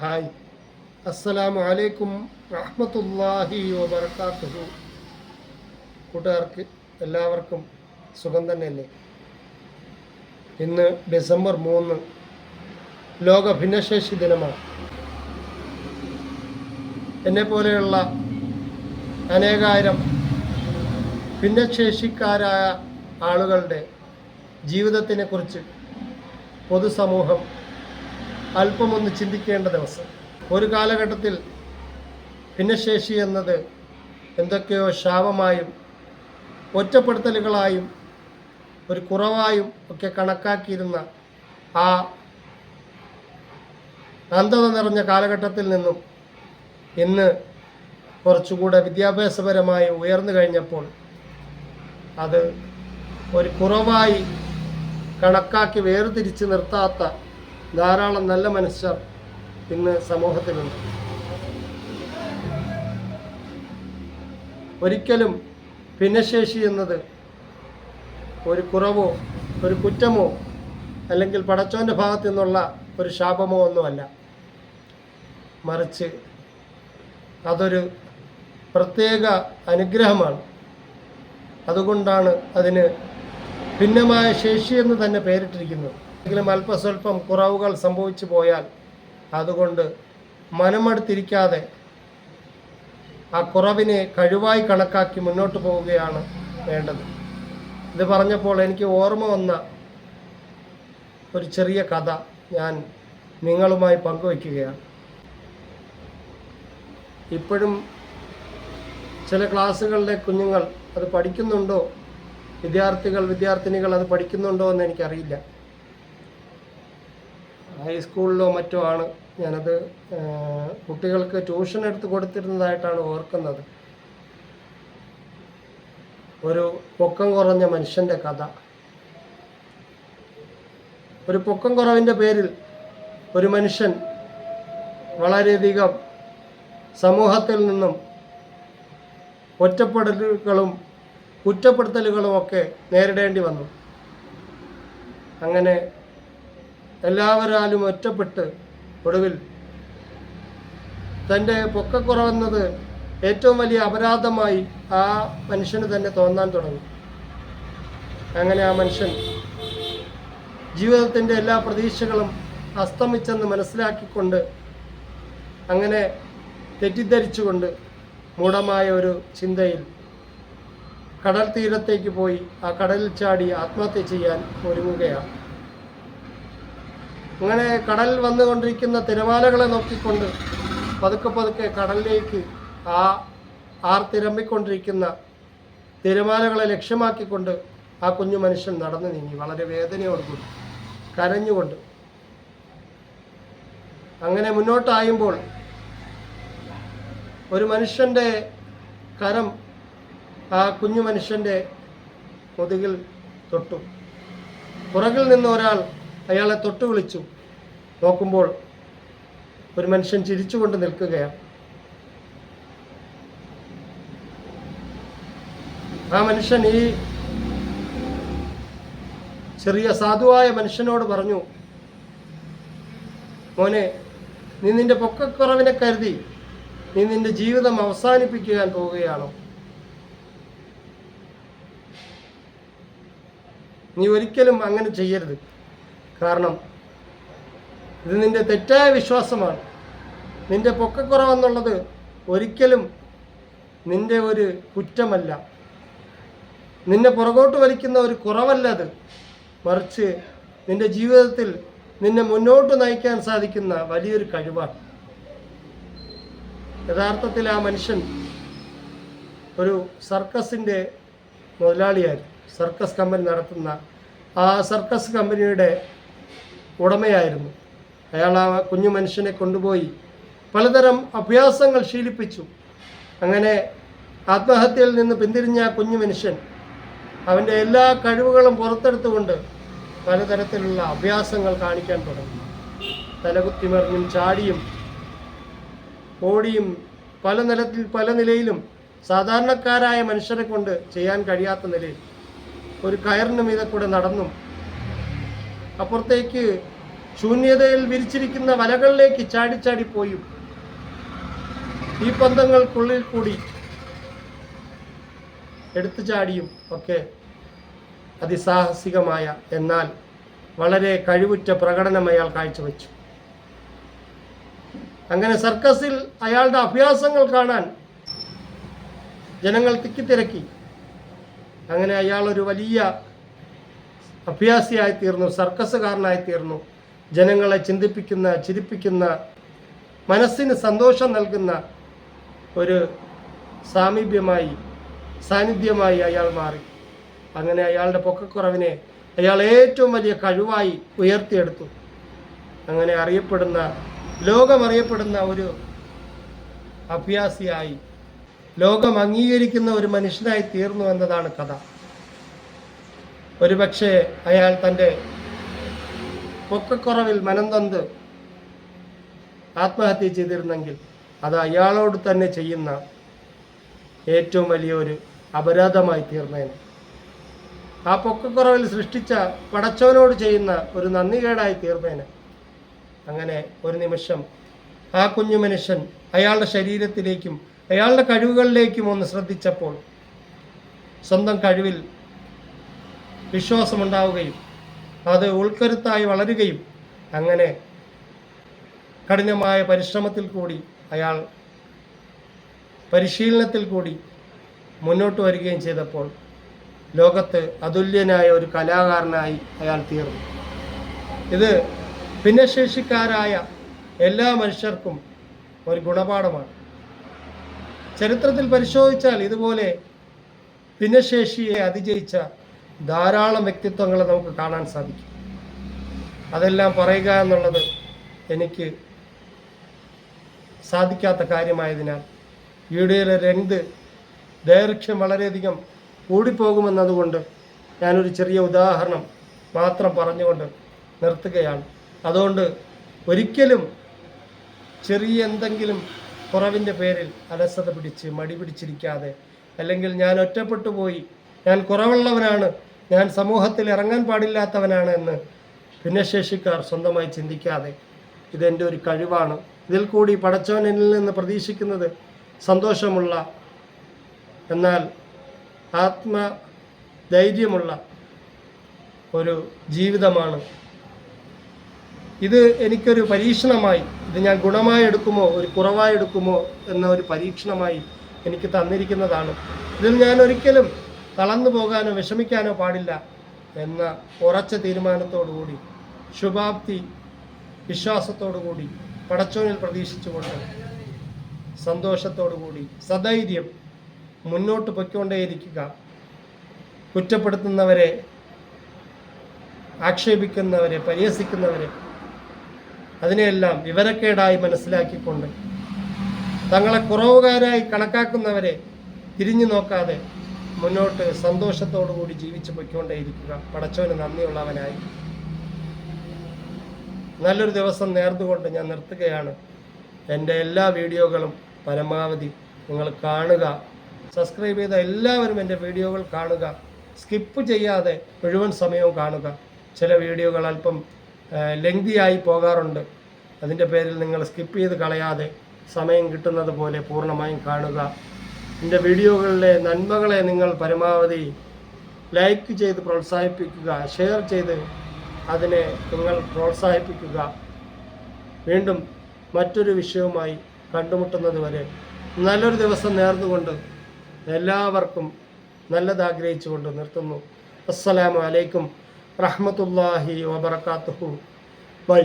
Hi. അസ്സലാമു അലൈക്കും റഹ്മത്തുല്ലാഹി വബർക്കാത്തുഹു കൂട്ടുകാർക്ക് എല്ലാവർക്കും സുഖം തന്നെയല്ലേ? ഇന്ന് ഡിസംബർ മൂന്ന് ലോക ഭിന്നശേഷി ദിനമാണ്. എന്നെ പോലെയുള്ള അനേകായിരം ഭിന്നശേഷിക്കാരായ ആളുകളുടെ ജീവിതത്തിനെക്കുറിച്ച് പൊതുസമൂഹം അല്പമൊന്ന് ചിന്തിക്കേണ്ട ദിവസം. ഒരു കാലഘട്ടത്തിൽ ഭിന്നശേഷി എന്നത് എന്തൊക്കെയോ ശാപമായും ഒറ്റപ്പെടുത്തലുകളായും ഒരു കുറവായും ഒക്കെ കണക്കാക്കിയിരുന്ന ആ അന്ധത നിറഞ്ഞ കാലഘട്ടത്തിൽ നിന്നും ഇന്ന് കുറച്ചുകൂടെ വിദ്യാഭ്യാസപരമായി ഉയർന്നു കഴിഞ്ഞപ്പോൾ അത് ഒരു കുറവായി കണക്കാക്കി വേർതിരിച്ച് നിർത്താത്ത ധാരാളം നല്ല മനുഷ്യർ ഇന്ന് സമൂഹത്തിലുണ്ട്. ഒരിക്കലും ഭിന്നശേഷി എന്നത് ഒരു കുറവോ ഒരു കുറ്റമോ അല്ലെങ്കിൽ പടച്ചോന്റെ ഭാഗത്തു നിന്നുള്ള ഒരു ശാപമോ ഒന്നുമല്ല. മറിച്ച് അതൊരു പ്രത്യേക അനുഗ്രഹമാണ്. അതുകൊണ്ടാണ് അതിന് ഭിന്നമായ ശേഷി എന്ന് തന്നെ പേരിട്ടിരിക്കുന്നത്. എങ്കിലും അല്പസ്വല്പം കുറവുകൾ സംഭവിച്ചു പോയാൽ അതുകൊണ്ട് മനമടുത്തിരിക്കാതെ ആ കുറവിനെ കഴിവായി കണക്കാക്കി മുന്നോട്ട് പോവുകയാണ് വേണ്ടത്. ഇത് പറഞ്ഞപ്പോൾ എനിക്ക് ഓർമ്മ വന്ന ഒരു ചെറിയ കഥ ഞാൻ നിങ്ങളുമായി പങ്കുവയ്ക്കുകയാണ്. ഇപ്പോഴും ചില ക്ലാസ്സുകളിലെ കുഞ്ഞുങ്ങൾ അത് പഠിക്കുന്നുണ്ടോ? വിദ്യാർത്ഥികൾ വിദ്യാർത്ഥിനികൾ അത് പഠിക്കുന്നുണ്ടോ എന്ന് എനിക്കറിയില്ല. ഹൈസ്കൂളിലോ മറ്റോ ആണ് ഞാനത് കുട്ടികൾക്ക് ട്യൂഷൻ എടുത്ത് കൊടുത്തിരുന്നതായിട്ടാണ് ഓർക്കുന്നത്. ഒരു പൊക്കം കുറഞ്ഞ മനുഷ്യന്റെ കഥ. ഒരു പൊക്കം കുറവിന്റെ പേരിൽ ഒരു മനുഷ്യൻ വളരെയധികം സമൂഹത്തിൽ നിന്നും ഒറ്റപ്പെടലുകളും കുറ്റപ്പെടുത്തലുകളും ഒക്കെ നേരിടേണ്ടി വന്നു. അങ്ങനെ എല്ലാവരാലും ഒറ്റപ്പെട്ട് ഒടുവിൽ തന്റെ പൊക്കക്കുറവെന്നത് ഏറ്റവും വലിയ അപരാധമായി ആ മനുഷ്യന് തന്നെ തോന്നാൻ തുടങ്ങി. അങ്ങനെ ആ മനുഷ്യൻ ജീവിതത്തിന്റെ എല്ലാ പ്രതീക്ഷകളും അസ്തമിച്ചെന്ന് മനസ്സിലാക്കിക്കൊണ്ട് അങ്ങനെ തെറ്റിദ്ധരിച്ചുകൊണ്ട് മൂഢമായ ഒരു ചിന്തയിൽ കടൽ തീരത്തേക്ക് പോയി ആ കടലിൽ ചാടി ആത്മഹത്യ ചെയ്യാൻ ഒരുങ്ങുകയാണ്. അങ്ങനെ കടൽ വന്നുകൊണ്ടിരിക്കുന്ന തിരമാലകളെ നോക്കിക്കൊണ്ട് പതുക്കെ പതുക്കെ കടലിലേക്ക് ആ ആർത്തിരമ്പിക്കൊണ്ടിരിക്കുന്ന തിരമാലകളെ ലക്ഷ്യമാക്കിക്കൊണ്ട് ആ കുഞ്ഞു മനുഷ്യൻ നടന്നു നീങ്ങി. വളരെ വേദനയോടുകൂടി കരഞ്ഞുകൊണ്ട്. അങ്ങനെ മുന്നോട്ടായുമ്പോൾ ഒരു മനുഷ്യന്റെ കരം ആ കുഞ്ഞു മനുഷ്യന്റെ മുതുകിൽ തൊട്ടു. പുറകിൽ നിന്ന് ഒരാൾ അയാളെ തൊട്ടു വിളിച്ചു നോക്കുമ്പോൾ ഒരു മനുഷ്യൻ ചിരിച്ചുകൊണ്ട് നിൽക്കുകയാണ്. ആ മനുഷ്യൻ ഈ ചെറിയ സാധുവായ മനുഷ്യനോട് പറഞ്ഞു മോനെ നീ നിന്റെ പൊക്കക്കുറവിനെ കരുതി നീ നിന്റെ ജീവിതം അവസാനിപ്പിക്കാൻ പോവുകയാണോ? നീ ഒരിക്കലും അങ്ങനെ ചെയ്യരുത്. കാരണം ഇത് നിന്റെ തെറ്റായ വിശ്വാസമാണ്. നിന്റെ പൊക്കക്കുറവെന്നുള്ളത് ഒരിക്കലും നിന്റെ ഒരു കുറ്റമല്ല. നിന്നെ പുറകോട്ട് വലിക്കുന്ന ഒരു കുറവല്ല അത്. മറിച്ച് നിന്റെ ജീവിതത്തിൽ നിന്നെ മുന്നോട്ട് നയിക്കാൻ സാധിക്കുന്ന വലിയൊരു കഴിവാണ്. യഥാർത്ഥത്തിൽ ആ മനുഷ്യൻ ഒരു സർക്കസിന്റെ മുതലാളിയായിരുന്നു. സർക്കസ് കമ്പനി നടത്തുന്ന ആ സർക്കസ് കമ്പനിയുടെ ഉടമയായിരുന്നു. അയാൾ ആ കുഞ്ഞു മനുഷ്യനെ കൊണ്ടുപോയി പലതരം അഭ്യാസങ്ങൾ ശീലിപ്പിച്ചു. അങ്ങനെ ആത്മഹത്യയിൽ നിന്ന് പിന്തിരിഞ്ഞ ആ കുഞ്ഞു മനുഷ്യൻ അവന്റെ എല്ലാ കഴിവുകളും പുറത്തെടുത്തുകൊണ്ട് പലതരത്തിലുള്ള അഭ്യാസങ്ങൾ കാണിക്കാൻ തുടങ്ങി. തലകുത്തിമറിഞ്ഞും ചാടിയും ഓടിയും പല നിലത്തിൽ പല നിലയിലും സാധാരണക്കാരായ മനുഷ്യരെ കൊണ്ട് ചെയ്യാൻ കഴിയാത്ത നിലയിൽ ഒരു കയറിന് മീതെ കൂടെ നടന്നും അപ്പുറത്തേക്ക് ശൂന്യതയിൽ വിരിച്ചിരിക്കുന്ന വലകളിലേക്ക് ചാടിച്ചാടി പോയും. ഈ പന്തങ്ങൾക്കുള്ളിൽ കൂടി എടുത്തു ചാടിയും ഒക്കെ അതിസാഹസികമായ എന്നാൽ വളരെ കഴിവുറ്റ പ്രകടനം അയാൾ കാഴ്ചവെച്ചു. അങ്ങനെ സർക്കസിൽ അയാളുടെ അഭ്യാസങ്ങൾ കാണാൻ ജനങ്ങൾ തിക്കിത്തിരക്കി. അങ്ങനെ അയാൾ ഒരു വലിയ അഭ്യാസിയായി തീർന്നു സർക്കസുകാരനായി തീർന്നു ജനങ്ങളെ ചിന്തിപ്പിക്കുന്ന ചിരിപ്പിക്കുന്ന മനസ്സിന് സന്തോഷം നൽകുന്ന ഒരു സാമീപ്യമായി സാന്നിധ്യമായി അയാൾ മാറി. അങ്ങനെ അയാളുടെ പൊക്കക്കുറവിനെ അയാൾ ഏറ്റവും വലിയ കഴിവായി ഉയർത്തിയെടുത്തു. അങ്ങനെ അറിയപ്പെടുന്ന ലോകമറിയപ്പെടുന്ന ഒരു അഭ്യാസിയായി ലോകം അംഗീകരിക്കുന്ന ഒരു മനുഷ്യനായി തീർന്നു എന്നതാണ് കഥ. ഒരുപക്ഷെ അയാൾ തന്റെ പൊക്കക്കുറവിൽ മനം തന്ത് ആത്മഹത്യ ചെയ്തിരുന്നെങ്കിൽ അത് അയാളോട് തന്നെ ചെയ്യുന്ന ഏറ്റവും വലിയൊരു അപരാധമായി തീർന്നേനെ. ആ പൊക്കക്കുറവിൽ സൃഷ്ടിച്ച പടച്ചവനോട് ചെയ്യുന്ന ഒരു നന്ദികേടായി തീർന്നേനെ. അങ്ങനെ ഒരു നിമിഷം ആ കുഞ്ഞു മനുഷ്യൻ അയാളുടെ ശരീരത്തിലേക്കും അയാളുടെ കഴിവുകളിലേക്കും ഒന്ന് ശ്രദ്ധിച്ചപ്പോൾ സ്വന്തം കഴിവിൽ വിശ്വാസമുണ്ടാവുകയും അത് ഉൾക്കരുത്തായി വളരുകയും അങ്ങനെ കഠിനമായ പരിശ്രമത്തിൽ കൂടി അയാൾ പരിശീലനത്തിൽ കൂടി മുന്നോട്ട് വരികയും ചെയ്തപ്പോൾ ലോകത്ത് അതുല്യനായ ഒരു കലാകാരനായി അയാൾ തീർന്നു. ഇത് ഭിന്നശേഷിക്കാരായ എല്ലാ മനുഷ്യർക്കും ഒരു ഗുണപാഠമാണ്. ചരിത്രത്തിൽ പരിശോധിച്ചാൽ ഇതുപോലെ ഭിന്നശേഷിയെ അതിജയിച്ച ധാരാളം വ്യക്തിത്വങ്ങളെ നമുക്ക് കാണാൻ സാധിക്കും. അതെല്ലാം പറയുക എന്നുള്ളത് എനിക്ക് സാധിക്കാത്ത കാര്യമായതിനാൽ വീഡിയോയിലെ ലെങ്ത് ദൈർഘ്യം വളരെയധികം കൂടിപ്പോകുമെന്നതുകൊണ്ട് ഞാനൊരു ചെറിയ ഉദാഹരണം മാത്രം പറഞ്ഞുകൊണ്ട് നിർത്തുകയാണ്. അതുകൊണ്ട് ഒരിക്കലും ചെറിയ എന്തെങ്കിലും കുറവിന്റെ പേരിൽ അലസത പിടിച്ച് മടി പിടിച്ചിരിക്കാതെ അല്ലെങ്കിൽ ഞാൻ ഒറ്റപ്പെട്ടു പോയി ഞാൻ കുറവുള്ളവനാണ് ഞാൻ സമൂഹത്തിൽ ഇറങ്ങാൻ പാടില്ലാത്തവനാണ് എന്ന് ഭിന്നശേഷിക്കാർ സ്വന്തമായി ചിന്തിക്കാതെ ഇതെന്റെ ഒരു കഴിവാണ്. ഇതിൽ കൂടി പടച്ചവൻ എന്നിൽ നിന്ന് പ്രതീക്ഷിക്കുന്നത് സന്തോഷമുള്ള എന്നാൽ ആത്മ ആത്മധൈര്യമുള്ള ഒരു ജീവിതമാണ്. ഇത് എനിക്കൊരു പരീക്ഷണമായി ഇത് ഞാൻ ഗുണമായി എടുക്കുമോ ഒരു കുറവായി എടുക്കുമോ എന്ന ഒരു പരീക്ഷണമായി എനിക്ക് തന്നിരിക്കുന്നതാണ്. ഇതിൽ ഞാൻ ഒരിക്കലും തളർന്നു പോകാനോ വിഷമിക്കാനോ പാടില്ല എന്ന ഉറച്ച തീരുമാനത്തോടുകൂടി ശുഭാപ്തി വിശ്വാസത്തോടുകൂടി പടച്ചോനിൽ പ്രതീക്ഷിച്ചുകൊണ്ട് സന്തോഷത്തോടുകൂടി സധൈര്യം മുന്നോട്ട് പൊയ്ക്കൊണ്ടേയിരിക്കുക. കുറ്റപ്പെടുത്തുന്നവരെ ആക്ഷേപിക്കുന്നവരെ പരിഹസിക്കുന്നവരെ അതിനെയെല്ലാം വിവരക്കേടായി മനസ്സിലാക്കിക്കൊണ്ട് തങ്ങളെ കുറവുകാരായി കണക്കാക്കുന്നവരെ തിരിഞ്ഞു നോക്കാതെ മുന്നോട്ട് സന്തോഷത്തോടു കൂടി ജീവിച്ചു പൊയ്ക്കൊണ്ടേയിരിക്കുക. പടച്ചവന് നന്ദിയുള്ളവനായി. നല്ലൊരു ദിവസം നേർന്നുകൊണ്ട് ഞാൻ നിർത്തുകയാണ്. എന്റെ എല്ലാ വീഡിയോകളും പരമാവധി നിങ്ങൾ കാണുക. സബ്സ്ക്രൈബ് ചെയ്ത എല്ലാവരും എന്റെ വീഡിയോകൾ കാണുക. സ്കിപ്പ് ചെയ്യാതെ മുഴുവൻ സമയവും കാണുക. ചില വീഡിയോകൾ അല്പം ലെങ്തിയായി പോകാറുണ്ട്. അതിന്റെ പേരിൽ നിങ്ങൾ സ്കിപ്പ് ചെയ്ത് കളയാതെ സമയം കിട്ടുന്നത് പോലെ പൂർണമായും കാണുക. എന്റെ വീഡിയോകളിലെ നന്മകളെ നിങ്ങൾ പരമാവധി ലൈക്ക് ചെയ്ത് പ്രോത്സാഹിപ്പിക്കുക ഷെയർ ചെയ്ത് അതിനെ നിങ്ങൾ പ്രോത്സാഹിപ്പിക്കുക. വീണ്ടും മറ്റൊരു വിഷയവുമായി കണ്ടുമുട്ടുന്നത് വരെ നല്ലൊരു ദിവസം നേർന്നുകൊണ്ട് എല്ലാവർക്കും നല്ലതാഗ്രഹിച്ചുകൊണ്ട് നിർത്തുന്നു. അസ്സലാമലൈക്കും റഹ്മത്തുല്ലാഹി വബർക്കാത്തുഹു ബൈ.